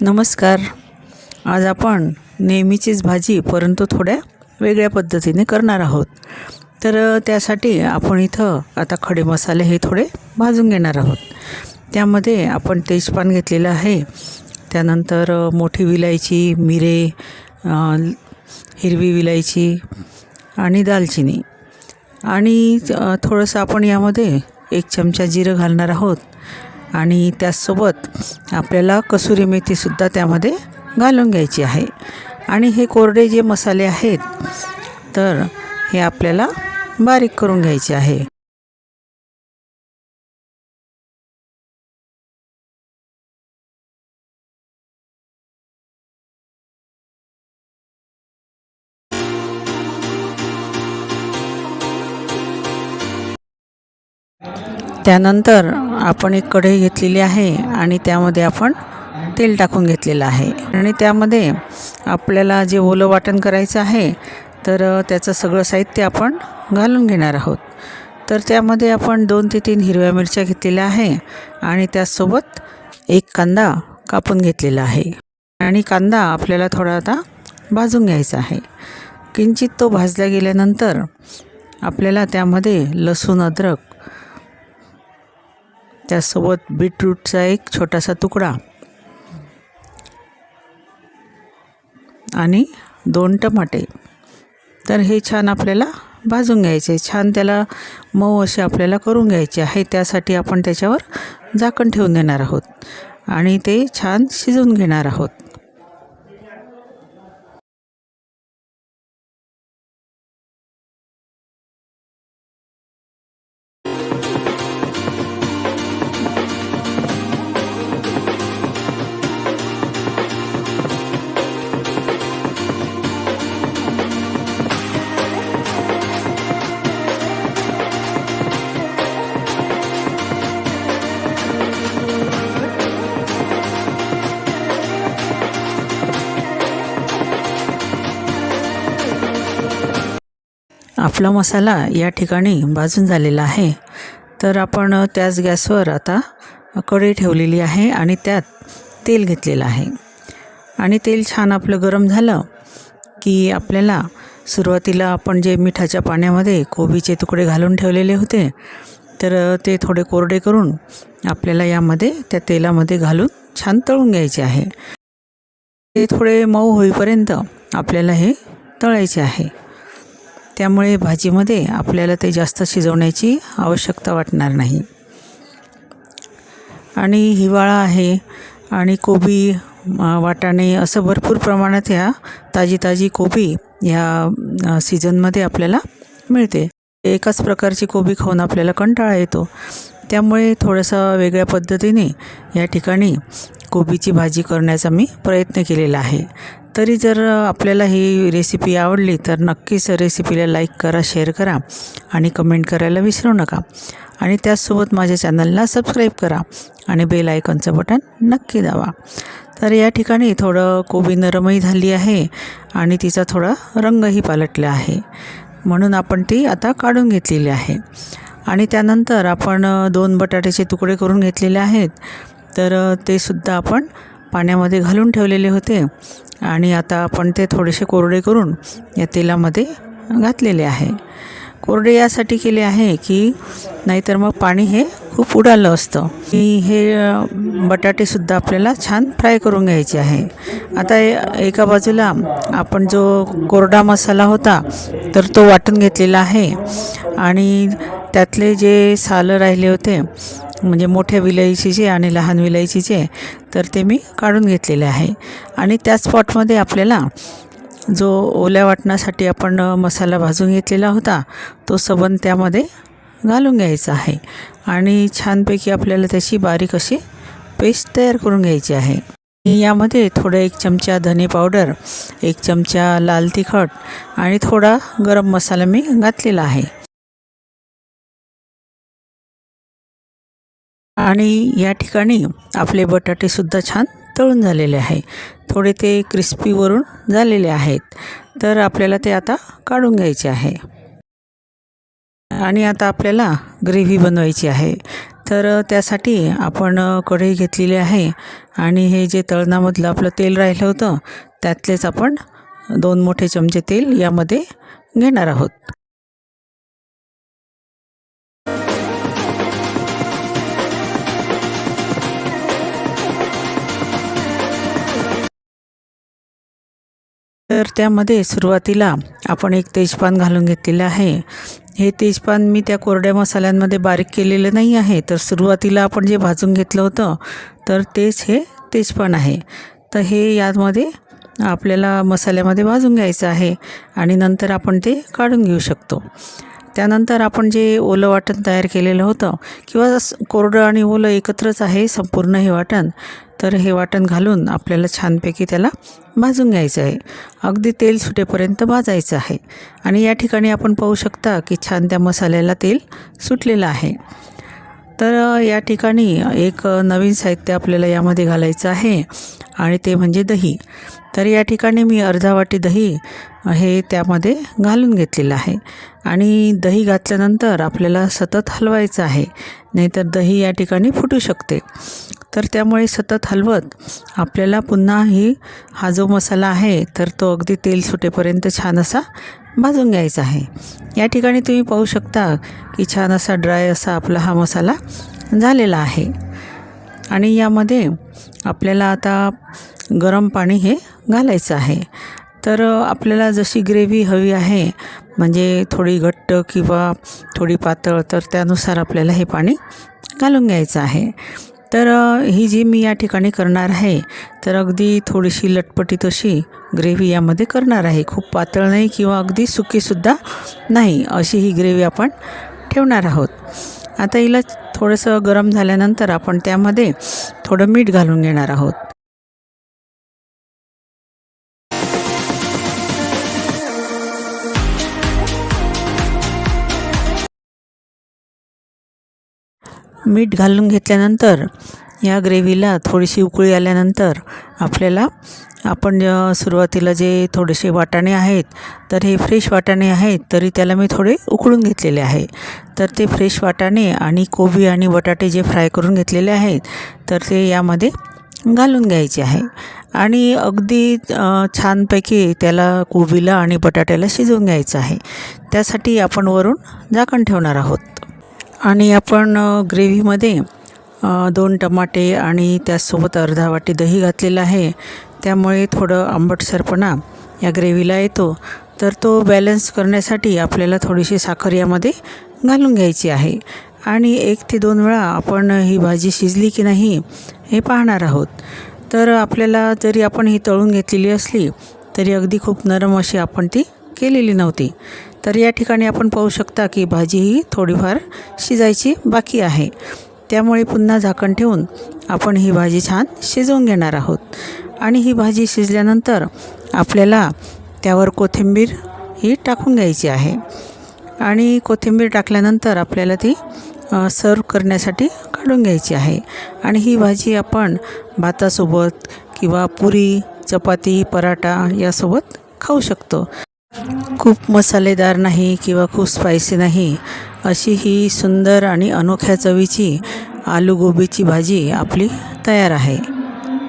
नमस्कार. आज आपण नेहमीचीच भाजी परंतु थोड्या वेगळ्या पद्धतीने करणार आहोत. तर त्यासाठी आपण इथं आता खडे मसाले हे थोडे भाजून घेणार आहोत. त्यामध्ये आपण तेजपान घेतलेलं आहे. त्यानंतर मोठी विलायची मिरे हिरवी विलायची आणि दालचिनी. आणि थोडंसं आपण यामध्ये एक चमचा जिरं घालणार आहोत. आणि त्याचसोबत आपल्याला कसुरी मेथीसुद्धा त्यामध्ये घालून घ्यायची आहे. आणि हे कोरडे जे मसाले आहेत तर हे आपल्याला बारीक करून घ्यायचे आहे. त्यानंतर आपण एक कढई घेतलेली आहे आणि त्यामध्ये आपण तेल टाकून घेतलेलं आहे. आणि त्यामध्ये आपल्याला जे ओलं वाटण करायचं आहे तर त्याचं सगळं साहित्य आपण घालून घेणार आहोत. तर त्यामध्ये आपण दोन ते तीन हिरव्या मिरच्या घेतलेल्या आहे आणि त्याचसोबत एक कांदा कापून घेतलेला आहे. आणि कांदा आपल्याला थोडा आता भाजून घ्यायचा आहे. किंचित तो भाजला गेल्यानंतर आपल्याला त्यामध्ये लसूण अद्रक त्यासोबत बीटरूटचा एक छोटासा तुकडा. आणि दोन टमाटे. तर हे छान आपल्याला भाजून घ्यायचे. छान त्याला मऊ असे आपल्याला करून घ्यायचे आहे. त्यासाठी आपण त्याच्यावर झाकण ठेवून देणार आहोत. आणि ते छान शिजवून घेणार आहोत. आपला मसाला या ठिकाणी भाजून झालेला आहे. तर आपण त्याच गॅसवर आता कढई ठेवलेली आहे आणि त्यात तेल घेतलेलं आहे. आणि तेल छान आपलं गरम झालं की आपल्याला सुरुवातीला आपण जे मिठाच्या पाण्यामध्ये कोबीचे तुकडे घालून ठेवलेले होते तर ते थोडे कोरडे करून आपल्याला यामध्ये त्या तेलामध्ये घालून छान तळून घ्यायचे आहे. ते थोडे मऊ होईपर्यंत आपल्याला हे तळायचे आहे. त्यामुळे भाजीमध्ये आपल्याला ते जास्त शिजवण्याची आवश्यकता वाटणार नाही. आणि हिवाळा आहे आणि कोबी वाटाणे असं भरपूर प्रमाणात ह्या ताजी ताजी कोबी ह्या सीझनमध्ये आपल्याला मिळते. एकाच प्रकारची कोबी खाऊन आपल्याला कंटाळा येतो. त्यामुळे थोडंसं वेगळ्या पद्धतीने या ठिकाणी कोबीची भाजी करण्याचा मी प्रयत्न केलेला आहे. तरी जर आपल्याला ही रेसिपी आवडली तर नक्कीच रेसिपीला लाईक करा शेअर करा आणि कमेंट करायला विसरू नका. आणि त्याचसोबत माझ्या चॅनलला सबस्क्राईब करा आणि बेल आयकॉनचं बटन नक्की दावा तर या ठिकाणी थोडं कोबी नरमही झाली आहे आणि तिचा थोडा रंगही पालटला आहे. म्हणून आपण ती आता काढून घेतलेली आहे. आणि त्यानंतर आपण दोन बटाट्याचे तुकडे करून घेतलेले आहेत. तर ते सुद्धा आपण पाण्यामध्ये घालून ठेवलेले होते. आणि आता आपण ते थोडेसे कोरडे करून या तेलामध्ये घातलेले आहे. कोरडे यासाठी केले आहे की नाहीतर मग पाणी हे खूप उडालं असतं. की हे बटाटेसुद्धा आपल्याला छान फ्राय करून घ्यायचे आहे. आता ए- एका बाजूला आपण जो कोरडा मसाला होता तर तो वाटून घेतलेला आहे. आणि त्यातले जे सालं राहिले होते म्हणजे मोठ्या विलायचीचे आणि लहान विलायचीचे तर ते मी काढून घेतलेले आहे. आणि त्याच स्पॉटमध्ये आपल्याला जो ओल्या वाटण्यासाठी आपण मसाला भाजून घेतलेला होता तो सबंध त्यामध्ये घालून घ्यायचा आहे. आणि छानपैकी आपल्याला त्याची बारीक अशी पेस्ट तयार करून घ्यायची आहे. यामध्ये थोडं एक चमचा धने पावडर एक चमचा लाल तिखट आणि थोडा गरम मसाला मी घातलेला आहे. आणि या ठिकाणी आपले बटाटेसुद्धा छान तळून झालेले आहे. थोडे ते क्रिस्पीवरून झालेले आहेत. तर आपल्याला ते आता काढून घ्यायचे आहे. आणि आता आपल्याला ग्रेव्ही बनवायची आहे. तर त्यासाठी आपण कढई घेतलेली आहे आणि हे जे तळणामधलं आपलं तेल राहिलं होतं त्यातलेच आपण दोन मोठे चमचे तेल यामध्ये घेणार आहोत. तर त्यामध्ये सुरुवातीला आपण एक तेजपान घालून घेतलेलं आहे. हे तेजपान मी त्या कोरड्या मसाल्यांमध्ये बारीक केलेलं नाही आहे. तर सुरुवातीला आपण जे भाजून घेतलं होतं तर तेच हे तेजपान आहे. तर हे यामध्ये आपल्याला मसाल्यामध्ये भाजून घ्यायचं आहे आणि नंतर आपण ते काढून घेऊ शकतो. त्यानंतर आपण जे ओलं वाटण तयार केलेलं होतं किंवा कोरडं आणि ओलं एकत्रच आहे संपूर्ण हे वाटण तर हे वाटण घालून आपल्याला छानपैकी त्याला भाजून घ्यायचं आहे. अगदी तेल सुटेपर्यंत भाजायचं आहे. आणि या ठिकाणी आपण पाहू शकता की छान त्या मसाल्याला तेल सुटलेलं आहे. तर या ठिकाणी एक नवीन साहित्य आपल्याला यामध्ये घालायचं आहे आणि ते म्हणजे दही. तर या ठिकाणी मी अर्धा वाटी दही हे त्यामध्ये घालून घेतलेलं आहे. आणि दही घातल्यानंतर आपल्याला सतत हलवायचं आहे. नाहीतर दही या ठिकाणी फुटू शकते. तर त्यामुळे सतत हलवत आपल्याला पुन्हा ही हा जो मसाला आहे तर तो अगदी तेल सुटेपर्यंत छान असा भाजून घ्यायचा आहे. या ठिकाणी तुम्ही पाहू शकता की छान असा ड्राय असा आपला हा मसाला झालेला आहे. आणि यामध्ये आपल्याला आता गरम पाणी हे घालायचं आहे. तर आपल्याला जशी ग्रेव्ही हवी आहे म्हणजे थोडी घट्ट किंवा थोडी पातळ तर त्यानुसार आपल्याला हे पाणी घालून घ्यायचं आहे. तर ही जी मी या ठिकाणी करणार आहे तर अगदी थोडीशी लटपटी तशी ग्रेव्ही यामध्ये करणार आहे. खूप पातळ नाही किंवा अगदी सुकीसुद्धा नाही अशी ही ग्रेव्ही आपण ठेवणार आहोत. आता हिला थोडंसं गरम झाल्यानंतर आपण त्यामध्ये थोडं मीठ घालून घेणार आहोत. मीठ घालून घेतल्यानंतर या ग्रेव्हीला थोडीशी उकळी आल्यानंतर आपल्याला आपण सुरुवातीला जे थोडेसे वाटाणे आहेत तर हे फ्रेश वाटाणे आहेत तरी त्याला मी थोडे उकळून घेतलेले आहे. तर ते फ्रेश वाटाणे आणि कोबी आणि बटाटे जे फ्राय करून घेतलेले आहेत तर ते यामध्ये घालून घ्यायचे आहे. आणि अगदी छानपैकी त्याला कोबीला आणि बटाट्याला शिजवून घ्यायचं आहे. त्यासाठी आपण वरून झाकण ठेवणार आहोत. आणि आपण ग्रेव्हीमध्ये दोन टमाटे आणि त्याचसोबत अर्धा वाटी दही घातलेलं आहे. त्यामुळे थोडं आंबटसरपणा या ग्रेव्हीला येतो. तर तो बॅलन्स करण्यासाठी आपल्याला थोडीशी साखर यामध्ये घालून घ्यायची आहे. आणि एक ते दोन वेळा आपण ही भाजी शिजली की नाही हे पाहणार आहोत. तर आपल्याला जरी आपण ही तळून घेतलेली असली तरी अगदी खूप नरम अशी आपण ती केलेली नव्हती. तर या ठिकाणी आपण पाहू शकता की भाजी ही थोडीफार शिजायची बाकी आहे. त्यामुळे पुन्हा झाकण ठेवून आपण ही भाजी छान शिजवून घेणार आहोत. आणि ही भाजी शिजल्यानंतर आपल्याला त्यावर कोथिंबीर ही टाकून घ्यायची आहे. आणि कोथिंबीर टाकल्यानंतर आपल्याला ती सर्व करण्यासाठी काढून घ्यायची आहे. आणि ही भाजी आपण भातासोबत किंवा पुरी चपाती पराठा यासोबत खाऊ शकतो. खूप मसालेदार नाही किंवा खूप स्पायसी नाही अशी ही सुंदर आणि अनोख्या चवीची आलू गोबीची भाजी आपली तयार आहे.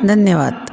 धन्यवाद.